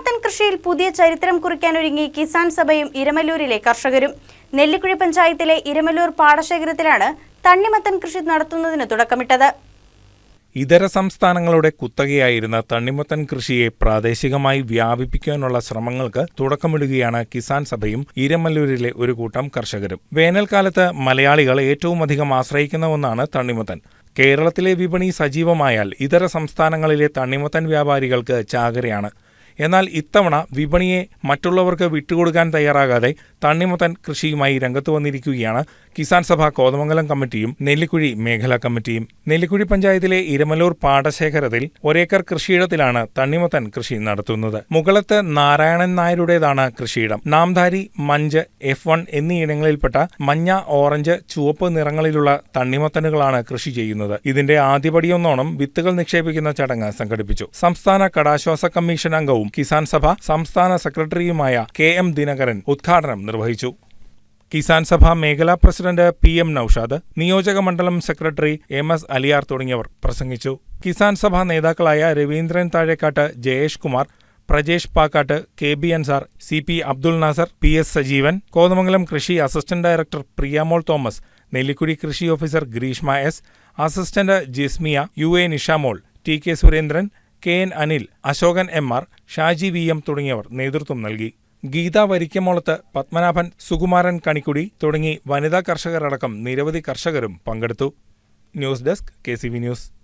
തണ്ണിമത്തൻ കൃഷിയിൽ പുതിയ ചരിത്രം കുറിക്കാനൊരുങ്ങി കിസാൻ സഭയും ഇരമല്ലൂരിലെ കർഷകരും. നെല്ലിക്കുഴി പഞ്ചായത്തിലെ ഇരമല്ലൂർ പാടശേഖരത്തിലാണ് തണ്ണിമത്തൻ കൃഷി നടത്തുന്നതിന് തുടക്കമിട്ടത്. ഇതര സംസ്ഥാനങ്ങളുടെ കുത്തകയായിരുന്ന തണ്ണിമത്തൻ കൃഷിയെ പ്രാദേശികമായി വ്യാപിപ്പിക്കാനുള്ള ശ്രമങ്ങൾക്ക് തുടക്കമിടുകയാണ് കിസാൻ സഭയും ഇരമല്ലൂരിലെ ഒരു കൂട്ടം കർഷകരും. വേനൽക്കാലത്ത് മലയാളികൾ ഏറ്റവും അധികം ആശ്രയിക്കുന്ന ഒന്നാണ് തണ്ണിമത്തൻ. കേരളത്തിലെ വിപണി സജീവമായാൽ ഇതര സംസ്ഥാനങ്ങളിലെ തണ്ണിമത്തൻ വ്യാപാരികൾക്ക് ചാകരയാണ്. എന്നാൽ ഇത്തവണ വിപണിയെ മറ്റുള്ളവർക്ക് വിട്ടുകൊടുക്കാൻ തയ്യാറാകാതെ തണ്ണിമത്തൻ കൃഷിയുമായി രംഗത്ത് വന്നിരിക്കുകയാണ്. കിസാൻ സഭ കോതമംഗലം കമ്മിറ്റിയും നെല്ലിക്കുഴി മേഖലാ കമ്മിറ്റിയും. നെല്ലിക്കുഴി പഞ്ചായത്തിലെ ഇരമലൂർ പാടശേഖരത്തിൽ ഒരേക്കർ കൃഷിയിടത്തിലാണ് തണ്ണിമത്തൻ കൃഷി നടത്തുന്നത്. മുകളത്ത് നാരായണൻ നായരുടേതാണ് കൃഷിയിടം. നാംധാരി മഞ്ച് എഫ് വൺ എന്നീ ഇനങ്ങളിൽപ്പെട്ട മഞ്ഞ ഓറഞ്ച് ചുവപ്പ് നിറങ്ങളിലുള്ള തണ്ണിമത്തനുകളാണ് കൃഷി ചെയ്യുന്നത്. ഇതിന്റെ ആദ്യപടിയൊന്നോണം വിത്തുകൾ നിക്ഷേപിക്കുന്ന ചടങ്ങ് സംഘടിപ്പിച്ചു. സംസ്ഥാന കടാശ്വാസ കമ്മീഷൻ അംഗവും കിസാൻ സഭ സംസ്ഥാന സെക്രട്ടറിയുമായ കെ എം ദിനകരൻ ഉദ്ഘാടനം നിർവഹിച്ചു. കിസാൻ സഭ മേഖലാ പ്രസിഡന്റ് പി എം നൌഷാദ് നിയോജക മണ്ഡലം സെക്രട്ടറി എം എസ് അലിയാർ തുടങ്ങിയവർ പ്രസംഗിച്ചു. കിസാൻ സഭ നേതാക്കളായ Raveendran Thazhekkattu Jayesh Kumar Prajesh Pakkattu K B Ansar C P Abdul Nasar P S Sajeevan Kothamangalam കൃഷി assistant director Priyamol Thomas Nellikkudi കൃഷി officer Greeshma S assistant Jismiya U A Nishamol T K Surendran K N Anil Ashokan M. R Shaji V. M. തുടങ്ങിയവർ നേതൃത്വം നൽകി. ഗീത വരിക്കമോളത്ത് പത്മനാഭൻ സുകുമാരൻ കണിക്കുടി തുടങ്ങി വനിതാ കർഷകരടക്കം നിരവധി കർഷകരും പങ്കെടുത്തു. News desk K News.